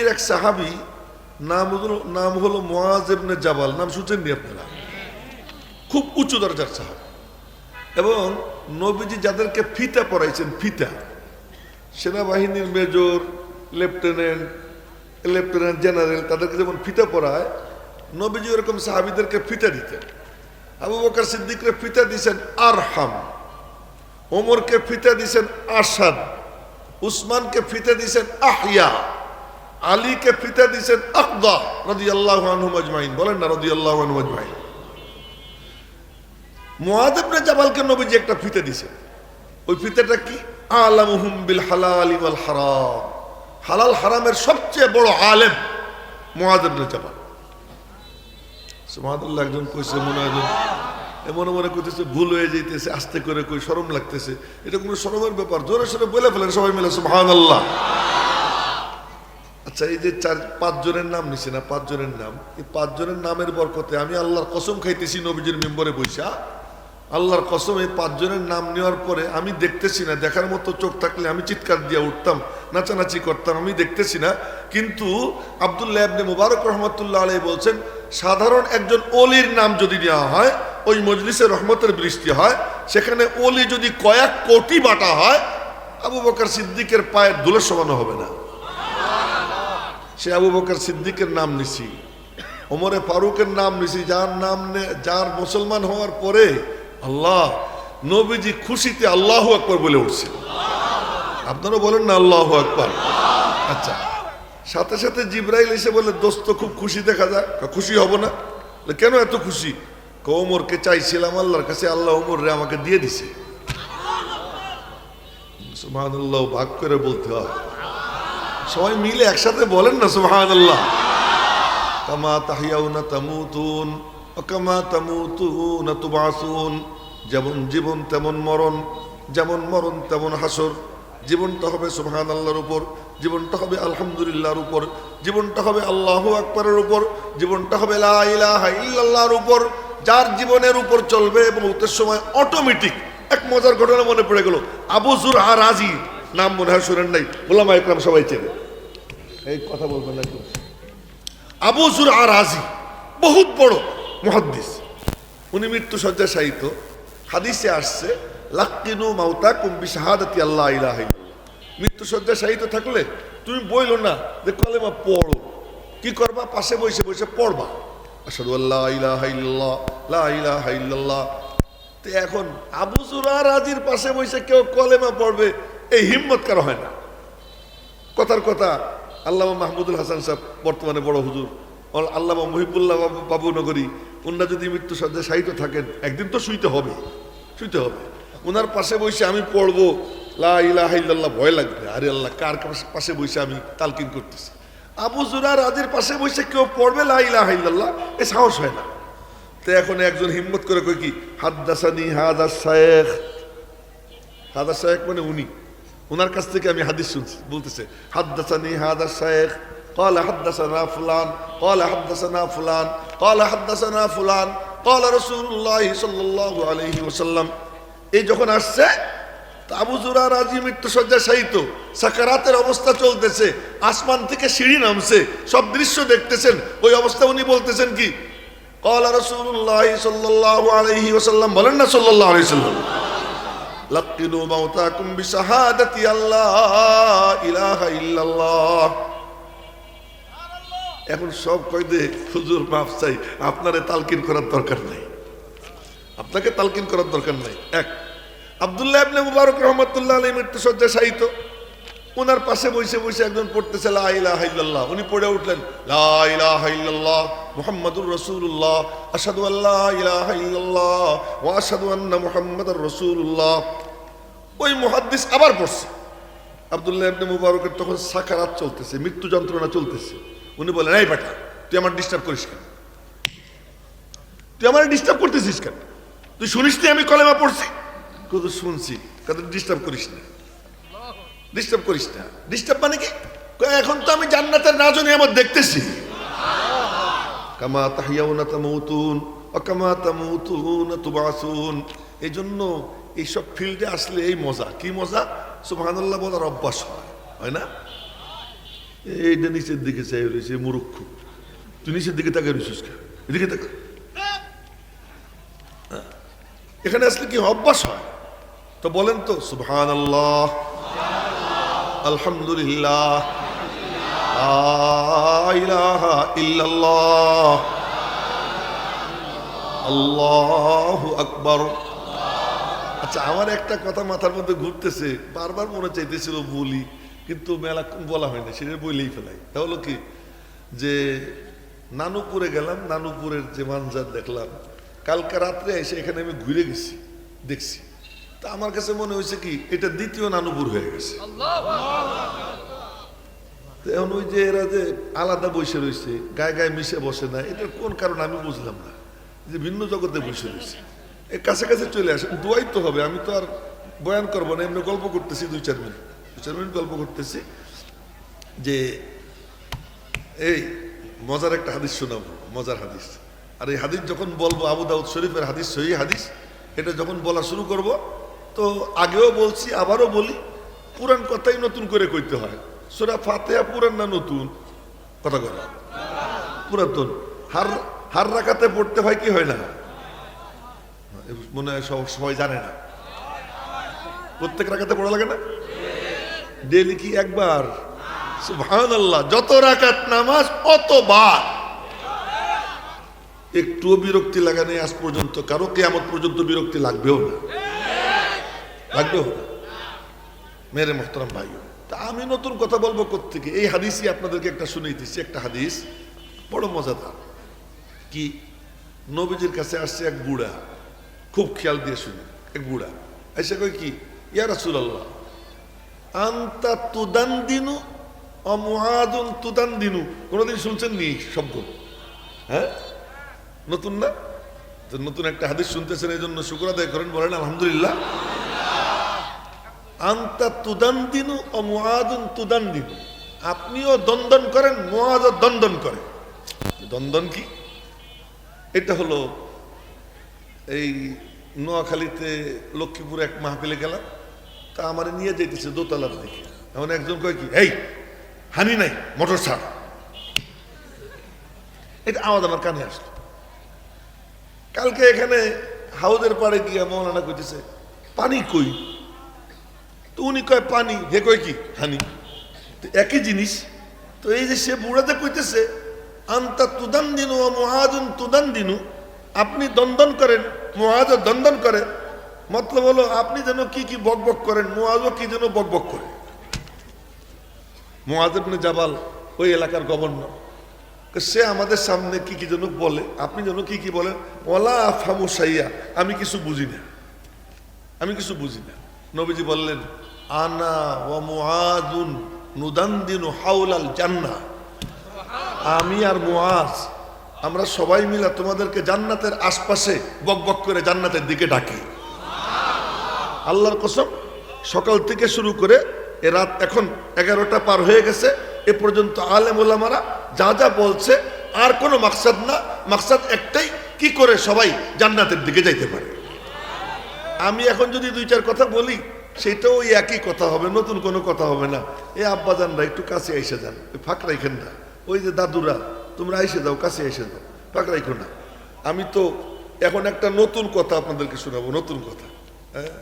এক সাহাবি, নাম হলো নাম হলো মোয়াজ ইবনে জাবাল। নাম শুনছেননি আপনারা? খুব উঁচু দরজার সাহাবি। এবং নবীজি যাদেরকে ফিতা পড়াইছেন ফিতা। সেনাবাহিনীর মেজর, লেফটেন্যান্ট লেফটেন্যান্ট জেনারেল, তাদেরকে যেমন ফিতা পড়ায় নবীজি এরকম সাহাবিদেরকে ফিতা দিতেন। আবু বকর সিদ্দিকরে ফিতা দিয়েছেন আরহাম। ওমরকে ফিতা দিয়েছেন আসাদ উসমানকে ফিতা দিয়েছেন আহিয়া আলীকে ফিতে দিয়েছেন আকদা রদি আল্লাহ আজমাইন বলেন না রদি আল্লাহ আজমাইন মুআদেবনে জাবালকে নবীজি একটা ফিতে দিছে ওই ফিতেটা কি? আলামুহুম বিল হালাল ওয়াল হারাম। হালাল হারামের সবচেয়ে বড় আলেম মুআদেবনে জাবাল। সুবহানাল্লাহ, একজন কইছে, মনে একজন মনে মনে করতেছে ভুল হয়ে যাইতেছে, আস্তে করে কই, শরম লাগতেছে। এটা কোনো শরমের ব্যাপার, জোরে সরে বলে ফেলেন সবাই মিলে, সুবহানাল্লাহ। আচ্ছা এই যে চার পাঁচ জনের নাম নিছে না পাঁচ জনের নাম, এই পাঁচ জনের নামের বরকতে আমি আল্লাহর কসম খাইতেছি নবীজির মেম্বরে বৈশা আল্লাহর কসম এই পাঁচ জনের নাম নেওয়ার পরে আমি দেখতেছি না, দেখার মতো চোখ থাকলে আমি চিৎকার দিয়ে উঠতাম, নাচানাচি করতাম, আমি দেখতেছি না। কিন্তু আবদুল্লাহ আবনে মুবারক রহমতুল্লাহ আলাই বলছেন, সাধারণ একজন অলির নাম যদি নেওয়া হয়, ওই মজলিসে রহমতের বৃষ্টি হয়, সেখানে অলি যদি কয়েক কোটি বাটা হয়, আবু বকর সিদ্দিকের পায়ের দুলের সমানো হবে না। সে আবু বকর সিদ্দিকের নাম নিছি। ওমরে ফারুকের নাম নিছি, যার নাম যার মুসলমান হওয়ার পরে আল্লাহ, নবীজি খুশিতে আল্লাহ আকবর বলে উঠছে। আপনারা বলেন না আল্লাহ আকবর। আচ্ছা সাথে সাথে জিব্রাইল এসে বলে, দোস্ত, খুব খুশি দেখা যায় খুশি হব না। কেন এত খুশি? ওমরকে চাইছিলাম আল্লাহর কাছে, আল্লাহ ওমর রে আমাকে দিয়ে দিছে। ভাগ করে বলতে হয়। সবাই মিলে একসাথে বলেন না সুবহান আল্লাহ যেমন জীবন, তেমন মরণ, যেমন মরণ, তেমন হাসর। জীবনটা হবে সুবহান আল্লাহর উপর, জীবনটা হবে আলহামদুলিল্লাহর উপর, জীবনটা হবে আল্লাহু আকবরের উপর, জীবনটা হবে ইল্লাল্লাহর উপর। যার জীবনের উপর চলবে এবং উত্তর সময় অটোমেটিক এক মজার ঘটনা মনে পড়ে গেল। আবু আর রাজি, নাম মনে হয় শুনেন নাই গোলামা ইকরাম সবাই চেনে। এই কথা বলবেন না। আবু আর রাজি বহুত বড় মুহাদ্দিস। উনি মৃত্যু সজ্জা সাহিত্য হাদিসে আসছে, লাক্কিনু মাউতা কুম্বি শাহাদাতি আল্লাহ ইলাহা। মৃত্যু সজ্জা সাহিত্য থাকলে তুমি বইলো না যে কলেমা পড়ো। কি করবা? পাশে বসে বসে পড়বা। আসাদু আল্লাহ ইলাহা ইল্লাল্লাহ, লা ইলাহা ইল্লাল্লাহ। তো এখন আবু জুরা রাজির পাশে বসে কেউ কলেমা পড়বে, এই হিম্মত কারও হয় না। কথার কথা আল্লাহ মাহমুদুল হাসান সাহেব, বর্তমানে বড় হুজুর। আল্লাহ মহিবুল্লাহ বাবু নগরী ওনারা যদি মৃত্যু সজ্জায় সাহিত্য থাকেন, একদিন তো শুইতে হবে শুইতে হবে। ওনার পাশে বসে আমি পড়ব, লা ইলাহা ইল্লাল্লাহ, ভয় লাগবে। আরে আল্লাহ, কার পাশে- বসে আমি তালকিন করতেছি? আবু জুরা রাজের পাশে বসে কেউ পড়বে লা ইলাহা ইল্লাল্লাহ? এ সাহস হয় না। তো এখন একজন হিম্মত করে কই কি, হাদ্দাসানি হাদাস শায়েখ। হাদা শায়েখ মানে উনি। ওনার কাছ থেকে আমি হাদিস শুনছি বলতেছে হাদ্দাসানি হাদা শায়েখ قال حدثنا فلان قال حدثنا فلان قال حدثنا فلان قال رسول الله صلى الله عليه وسلم এই যখন আসছে তা আবু জুরা রাজি মৃত্যু সজ্জা সাহিত্য সাকারাতের অবস্থা চলতেছে আসমান থেকে সিঁড়ি নামছে সব দৃশ্য দেখতেছেন ওই অবস্থা উনি বলতেছেন কি قال رسول الله صلى الله عليه وسلم বলেন না صلى الله عليه লাকিনু মাউতাকুম বিশাহাদাতি আল্লাহ, ইলাহা ইল্লাল্লাহ। এখন সব কয়দে হুজুর, মাফ চাই, আপনারে তালকিন করার দরকার নাই। আপনাকে তালকিন করার দরকার নাই। এক, আব্দুল্লাহ ইবনে মুবারক ওনার পাশে বসে বসে একজন পড়তেছে লাইল্লাহ উনি পড়ে উঠলেন লাইল্লাহ মোহাম্মদুর রসুল্লাহ আসাদু আল্লাহ ইল্লাল্লাহ আন্না মোহাম্মদ রসুল্লাহ ওই মুহাদ্দিস আবার পড়ছে। আব্দুল্লাহ ইবনে মুবারকের তখন সাকারাত চলতেছে, মৃত্যু যন্ত্রণা চলতেছে। উনি বলেন এই বেটা, তুই আমার ডিস্টার্ব করিস কেন? তুই আমার ডিস্টার্ব করতেছিস কেন? তুই শুনিস নি আমি কলেমা পড়ছি? কত শুনছি কত ডিস্টার্ব করিস না। ডিস্টার্ব করিস না। ডিস্টার্ব মানে কি? এখন তো আমি জান্নাতের নাজনে আমার দেখতেছি। কামা তাহিয়াউনা তামুতুন অকামা তামুতুন, তুবাসুন। এই জন্য এইসব ফিল্ডে আসলে এই মজা। কি মজা? সুবহানাল্লাহ বলার অভ্যাস হয় হয় না? এইটা নিচের দিকে চাই রয়েছে মুরুক্ষ তুই নিচের দিকে তাকে রয়েছিস এদিকে তাকা। হ্যাঁ। এখানে আসলে কি অভ্যাস হয়? তো বলেন তো সুবহান আল্লাহ আলহামদুলিল্লাহ আল্লাহু আকবার। আচ্ছা আমার একটা কথা মাথার মধ্যে ঘুরতেছে, বারবার মনে চাইতেছিল বলি, কিন্তু মেলা বলা হয় না সেটা বলেই ফেলাই। তা হলো কি, যে নানুপুরে গেলাম, নানুপুরের যে মানজার দেখলাম, কালকে রাত্রে এসে এখানে আমি ঘুরে গেছি, দেখছি। তা আমার কাছে মনে হয়েছে কি, এটা দ্বিতীয় নানুপুর হয়ে গেছে। এখন ওই যে এরা যে আলাদা বসে রয়েছে, গায়ে গায়ে মিশে বসে না, এটার কোন কারণ আমি বুঝলাম না, যে ভিন্ন জগতে বসে রয়েছে। এর কাছে কাছে চলে আসে। দোয়াই তো হবে, আমি তো আর বয়ান করব না, এমনি গল্প করতেছি দুই চার মিনিট। দুই চার মিনিট গল্প করতেছি যে, এই মজার একটা হাদিস শোনাবো, মজার হাদিস। আর এই হাদিস যখন বলব, আবু দাউদ শরীফের হাদিস, সহি হাদিস, এটা যখন বলা শুরু করব, তো আগেও বলছি, আবারও বলি পুরান কথাই নতুন করে কইতে হয়। সোরা ফাতেহা পুরান না নতুন? কথা কথা পুরাতন। হার হার রাখাতে পড়তে হয় কি হয় না? মনে হয় সব- সবাই জানে না। প্রত্যেক রাখাতে পড়া লাগে না? ডেলি কি একবার? যত রাকাত নামাজ অতবার একটুও বিরক্তি লাগানে আজ পর্যন্ত। কারও কেয়ামত পর্যন্ত বিরক্তি লাগবেও না। লাগবেও না। মেরে মোহতরম ভাই তা আমি নতুন কথা বলব কোথেকে এই হাদিসই আপনাদেরকে একটা শুনিয়ে শুনেইতেছি একটা হাদিস। বড় মজাদার। কি? নবীজির কাছে আসছে এক বুড়া। খুব খেয়াল দিয়ে শুনি, এক বুড়া। এসে কই কি? ইয়া রাসূলুল্লাহ, আন্তা তুদান দিনু অমুহাদুন তুদান দিনু কোনোদিন শুনছেন নি শব্দ? হ্যাঁ? নতুন না? নতুন একটা হাদিস শুনতেছেন এই জন্য শুক্র আদায় করেন, বলেন আলহামদুলিল্লাহ। আন্তা তুদান দিনু অমুহাদুন তুদান দিনু আপনিও দন্দন করেন, মুআদও দন্দন করে দন্দন কি? এটা হলো এই নোয়াখালীতে লক্ষ্মীপুরে এক মাহফিলে গেলাম, তা আমার নিয়ে যেতেছে দোতলার দিকে। এমন একজন কয় কি, এই, হানি নাই, মোটর ছাড়। এটা আওয়াজ আমার কানে আসলো। কালকে এখানে হাউদের পাড়ে গিয়ে মৌলানা কইতেছে, পানি কই? তো উনি কয়, পানি। হে কয় কি, হানি। তো একই জিনিস, তো এই যে সে বুড়াতে কইতেছে, আন্তা তুদান দিনু মহাজুন তুদান দিনু আপনি দন্দন করেন মহাজ দন্দন করে। মতলব হলো আপনি যেন কি কি বক বক করেন মোয়াজও কি যেন বক বক করে। মোয়াজ ইবনে জাবাল ওই এলাকার গভর্নর সে আমাদের সামনে কি কি যেন বলে, আপনি যেন কি কি বলেন ওলা আফামু সাইয়া, আমি কিছু বুঝি না। আমি কিছু বুঝি না। নবীজি বললেন, আনা ওয়া মুআদুন নুদান্দিনু হাউলাল জান্না আমি আর মুআজ আমরা সবাই মিলে তোমাদেরকে জান্নাতের আশপাশে বক বক করে জান্নাতের দিকে ডাকি। আল্লাহর কসম, সকাল থেকে শুরু করে এ রাত এখন এগারোটা পার হয়ে গেছে। এ পর্যন্ত আলেম ওলামারা যা যা বলছে, আর কোনো মাকসাদ না। মাকসাদ একটাই, কি করে সবাই জান্নাতের দিকে যাইতে পারে? আমি এখন যদি দুই চার কথা বলি, সেটাও ওই একই কথা হবে, নতুন কোনো কথা হবে না। এ আব্বাজানরা একটু কাছে এসে যান ওই ফাঁক রাইখেন না ওই যে দাদুরা তোমরা এসে যাও, কাছে এসে যাও। রাইখো না। আমি তো এখন একটা নতুন কথা আপনাদেরকে শোনাবো, নতুন কথা। হ্যাঁ?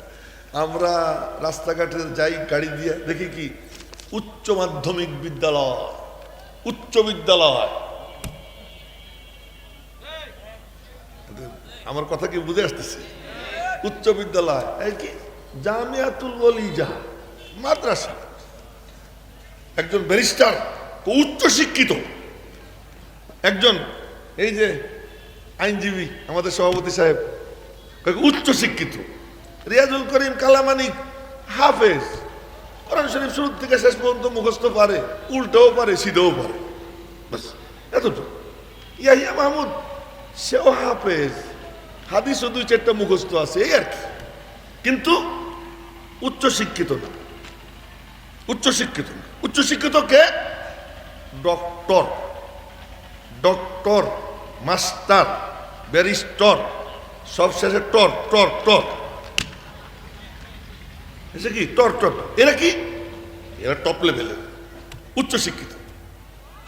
আমরা রাস্তাঘাটে যাই, গাড়ি দিয়ে দেখি কি? উচ্চ মাধ্যমিক বিদ্যালয়, উচ্চ বিদ্যালয়। আমার কথা কি বুঝে আসতেছে? উচ্চ বিদ্যালয় কি? ওলিজা মাদ্রাসা। একজন ব্যারিস্টার উচ্চ শিক্ষিত একজন, এই যে আইনজীবী, আমাদের সভাপতি সাহেব উচ্চ শিক্ষিত, রিয়াজুল করিম কালামানিক হাফেজ, কোরআন শরীফ শুরু থেকে শেষ পর্যন্ত মুখস্থ পারে, উল্টাও পারে, সিধেও পারে। বাস, এতটুকু। ইয়াহিয়া মাহমুদ, সেও হাফেজ, হাদিসও দুই চারটা মুখস্থ আছে, এই আর কি। কিন্তু উচ্চ শিক্ষিত না। উচ্চ শিক্ষিত না। উচ্চ শিক্ষিত কে? ডক্টর। ডক্টর, মাস্টার, ব্যারিস্টর সব শেষে টর টর টর। এসে কি? টর টর এরা কি? এরা টপ লেভেলের উচ্চ শিক্ষিত।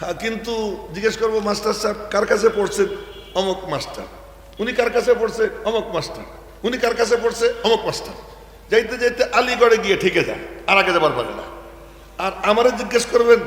হ্যাঁ কিন্তু জিজ্ঞেস করব, মাস্টার সাহেব, কার কাছে পড়ছেন অমক মাস্টার। উনি কার কাছে পড়ছে? অমক মাস্টার। উনি কার কাছে পড়ছে? অমক মাস্টার। যাইতে যাইতে আলিগড়ে গিয়ে ঠেকে যায়, আর আগে যাবার পারে না। আর আমারে জিজ্ঞেস করবেন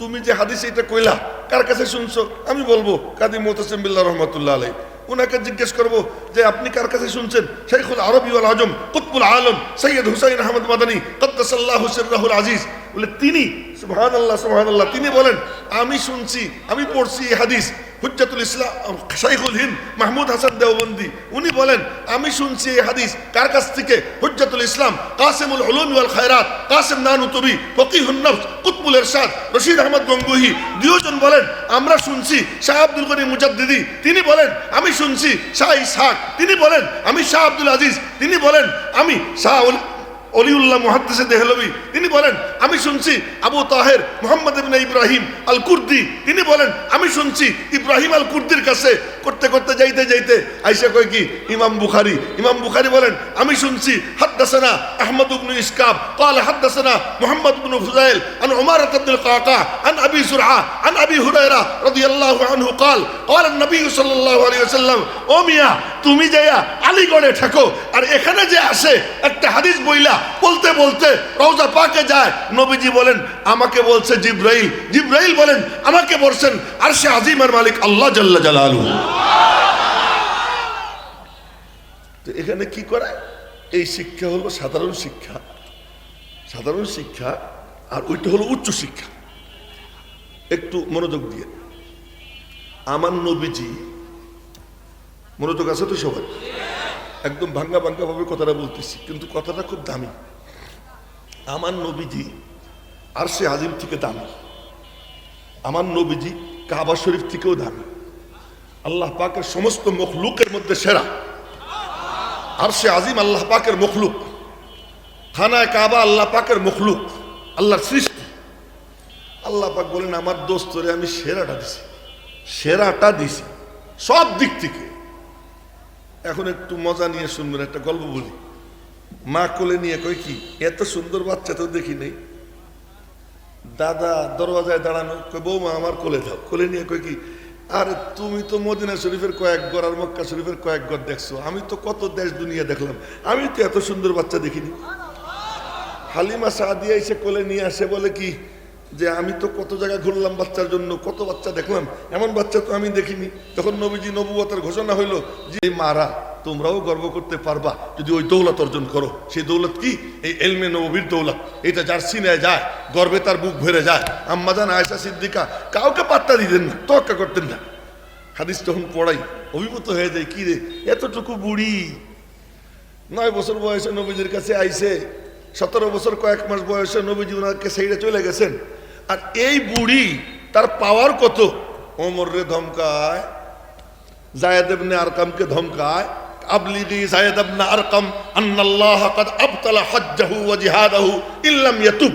তুমি যে হাদিস এটা কইলা, কার কাছে শুনছো? আমি বলব কাদি মোতাসিম বিল্লাহ রহমতুল্লাহ আলাই ওনাকে জিজ্ঞেস করব যে, আপনি কার কাছে শুনছেন? শেখুল আরবি ওয়াল আজম, কুতবুল আলম, সৈয়দ হুসাইন আহমদ মাদানী, কদ্দাসাল্লাহ হুসেন রাহুল আজিজ। বলে, তিনি? সুহান আল্লাহ সুহান আল্লাহ তিনি বলেন, আমি শুনছি, আমি পড়ছি এই হাদিস। হুজ্জাতুল ইসলাম, শাইখুল হিন্দ, মাহমুদ হাসান দেওবন্দি, উনি বলেন, আমি শুনছি এই হাদিস, কার কাছ থেকে? হুজ্জাতুল ইসলাম, কাসিমুল উলুম ওয়াল খায়রাত, কাসিম নানুতুবি ফকিহুন নফস, কুতবুল ইরশাদ, রশিদ আহমদ গঙ্গুহি। দুজন বলেন, আমরা শুনছি শাহ আব্দুল গনি মুজাদ্দিদি। তিনি বলেন, আমি শুনছি শাহ ইসহাক। তিনি বলেন, আমি শাহ আব্দুল আজিজ। তিনি বলেন, আমি শাহ অলিউল্লাহ মুহাদ্দিসে দেহলবি তিনি বলেন আমি শুনছি আবু তাহের মোহাম্মদ ইবনে ইব্রাহিম আল কুর্দি তিনি বলেন আমি শুনছি ইব্রাহিম আল কুর্দির কাছে করতে করতে যাইতে যাইতে আইসা কয় কি ইমাম বুখারি ইমাম বুখারি বলেন আমি শুনছি হাদ্দাসানা আহমদ ইবনু ইসকাব قال حدثنا محمد بن فضيل عن عمارة بن القعقاع عن أبي زرعة عن أبي هريرة رضي الله عنه قال قال النبي صلى الله عليه وسلم ও মিয়া তুমি যাইয়া আলিগড়ে ঠাকো আর এখানে যে আসে একটা হাদিস বইলা বলতে বলতে রওজা পাকে যায়। নবীজি বলেন, আমাকে বলছে জিব্রাইল। জিব্রাইল বলেন, আমাকে বলছেন আর সে আজিমের মালিক আল্লাহ জাল্লা জালালু। তো এখানে কি করে? এই শিক্ষা হলো সাধারণ শিক্ষা। সাধারণ শিক্ষা, আর ওইটা হলো উচ্চ শিক্ষা। একটু মনোযোগ দিয়ে। আমার নবীজি, মনোযোগ আছে তো সবাই একদম ভাঙ্গা ভাঙ্গা ভাবে কথাটা বলতেছি, কিন্তু কথাটা খুব দামি। আমার নবীজি আর সে আজিম থেকে দামি। আমার নবীজি কাবা শরীফ থেকেও দামি। আল্লাহ পাকের সমস্ত মখলুকের মধ্যে সেরা। আর সে আজিম আল্লাহ পাকের মখলুক। খানায় কাবা আল্লাহ পাকের মখলুক, আল্লাহর সৃষ্টি। আল্লাহ পাক বলেন, আমার দোস্তরে আমি সেরাটা দিছি সেরাটা দিছি। সব দিক থেকে। এখন একটু মজা নিয়ে শুনবেন একটা গল্প বলি। মা কোলে নিয়ে কই কি, এত সুন্দর বাচ্চা তো দেখি নেই। দাদা দরওয়াজায় দাঁড়ানো কই বৌমা, আমার কোলে দাও কোলে নিয়ে কই কি, আরে, তুমি তো মদিনা শরীফের কয়েক গড় আর মক্কা শরীফের কয়েক গড় দেখছ। আমি তো কত দেশ দুনিয়া দেখলাম। আমি তো এত সুন্দর বাচ্চা দেখিনি। হালিমা সাদিয়া এসে কোলে নিয়ে আসে, বলে কি যে আমি তো কত জায়গায় ঘুরলাম বাচ্চার জন্য, কত বাচ্চা দেখলাম। এমন বাচ্চা তো আমি দেখিনি। তখন নবীজি নবুয়তের ঘোষণা হইল যে মারা, তোমরাও গর্ব করতে পারবা যদি ওই দৌলত অর্জন করো। সেই দৌলত কি? এই এলমে নবীর দৌলত। এটা যার সিনে যায়, গর্বে তার বুক ভরে যায়। আম্মাজান আয়সা সিদ্দিকা কাউকে পাত্তা দিতেন না, তোয়াক্কা করতেন না। হাদিস তখন পড়াই, অভিভূত হয়ে যায়, কি রে, এতটুকু বুড়ি। নয় বছর বয়সে নবীজির কাছে আইসে সতেরো বছর কয়েক মাস বয়সে নবীজি ওনাকে সেইটা চলে গেছেন। আর এই বুড়ি, তার পাওয়ার কত? ওমর রে ধমকায়, জায়দ ইবনে আরকামকে ধমকায় আবলিগি জায়দ ইবনে আরকাম, আন্নাল্লাহ কদ আবতালা হজ্জাহু ওয়া জিহাদাহু ইল্লাম ইয়াতুব।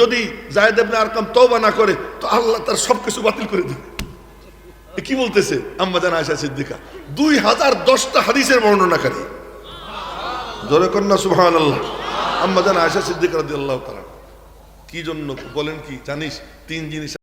যদি জায়দ ইবনে আরকাম তওবা না করে, তো আল্লাহ তার সবকিছু বাতিল করে দিবে। কি বলতেছে? আম্মা জানা সিদ্দিকা, দুই হাজার দশটা হাদিসের বর্ণনাকারী। জোরে কন্যা সুবহানাল্লাহ। আম্মা জানা আয়সা সিদ্দিকা রাদিয়াল্লাহু তাআলা কি জন্য বলেন কি? জানিস তিন জিনিস